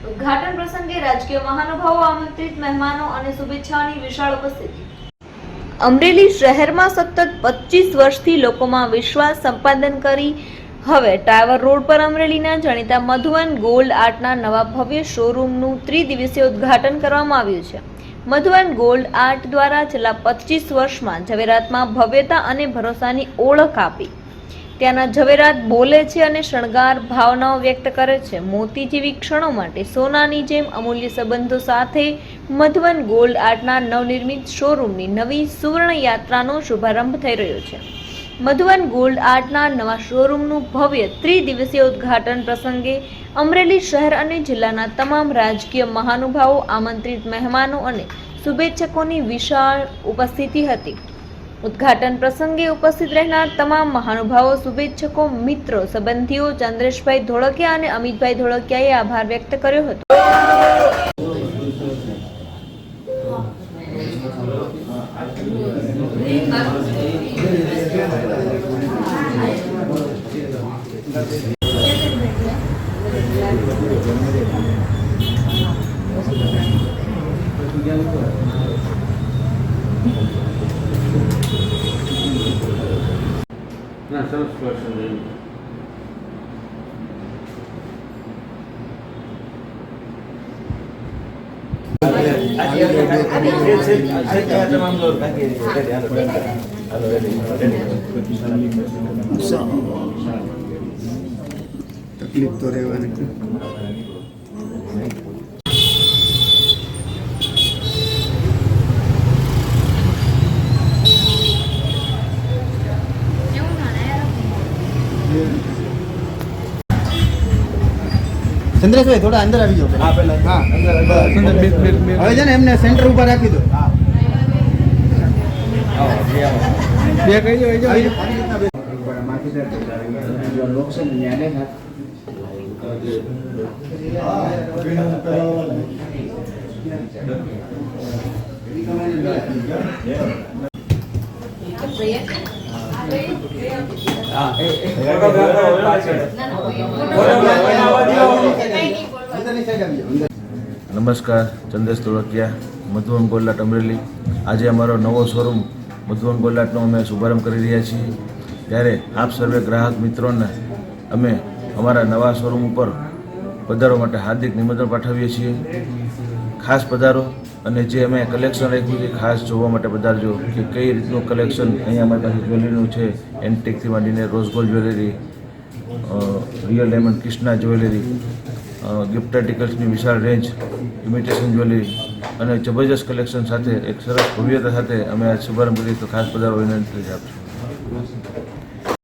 ઉદ્ઘાટન પ્રસંગે રાજકીય મહાનુભાવો આમંત્રિત મહેમાનો અને શુભેચ્છાઓની વિશાળ ઉપસ્થિતિ. અમરેલી શહેરમાં સતત પચીસ વર્ષથી લોકોમાં વિશ્વાસ સંપાદન કરી હવે ટાવર રોડ પર અમરેલીના જાણીતા મધુવન ગોલ્ડ આર્ટના નવા ભવ્ય શોરૂમનું ત્રિદિવસીય ઉદ્ઘાટન કરવામાં આવ્યું છે. મધુવન ગોલ્ડ આર્ટ દ્વારા છેલ્લા પચીસ વર્ષમાં ઝવેરાતમાં ભવ્યતા અને ભરોસાની ઓળખ આપી. ત્યાંના ઝવેરાત બોલે છે અને શણગાર ભાવનાઓ વ્યક્ત કરે છે. મોતી જેવી ક્ષણો માટે સોનાની જેમ અમૂલ્ય સંબંધો સાથે મધુવન ગોલ્ડ આર્ટના નવનિર્મિત શોરૂમની નવી સુવર્ણ યાત્રાનો શુભારંભ થઈ રહ્યો છે. મધુવન ગોલ્ડ આર્ટના નવા શોરૂમનું ભવ્ય ત્રિદિવસીય ઉદ્ઘાટન પ્રસંગે અમરેલી શહેર અને જિલ્લાના તમામ રાજકીય મહાનુભાવો, આમંત્રિત મહેમાનો અને શુભેચ્છકોની વિશાળ ઉપસ્થિતિ હતી. ઉદ્ઘાટન પ્રસંગે ઉપસ્થિત રહેનાર તમામ મહાનુભાવો, શુભેચ્છકો, મિત્રો, સંબંધીઓ, ચંદ્રેશભાઈ ધોળકિયા અને અમિતભાઈ ધોળકિયાએ આભાર વ્યક્ત કર્યો હતો. ના સરસ પ્રશ્ન છે તકલીફ તો રહેવાની ચંદ્રેશભાઈ થોડા અંદર આવી જાઓ. હા પેલા હા હવે છે ને એમને સેન્ટર ઉપર રાખી દો. બે કહી દો નમસ્કાર ચંદ્રેશ ધોળકિયા, મધુવન ગોલાટ અમરેલી. આજે અમારો નવો શોરૂમ મધુવન ગોલાટનો અમે શુભારંભ કરી રહ્યા છીએ. ત્યારે આપ સર્વે ગ્રાહક મિત્રોને અમે અમારા નવા શોરૂમ ઉપર પધારવા માટે હાર્દિક નિમંત્રણ પાઠવીએ છીએ. ખાસ પધારો અને જે અમે કલેક્શન રાખ્યું છે, ખાસ જોવા માટે પધારજો કે કઈ રીતનું કલેક્શન અહીંયા અમારી પાસે જ્વેલરીનું છે. એન્ટિકથી માંડીને rose gold jewellery real diamond Krishna jewellery gift આર્ટિકલ્સની વિશાળ રેન્જ ઇમિટેશન જ્વેલરી અને જબરજસ્ત કલેક્શન સાથે, એક સરસ ભવ્યતા સાથે અમે આ શુભારંભ કરીએ તો ખાસ પધારો વિનંતી આપશું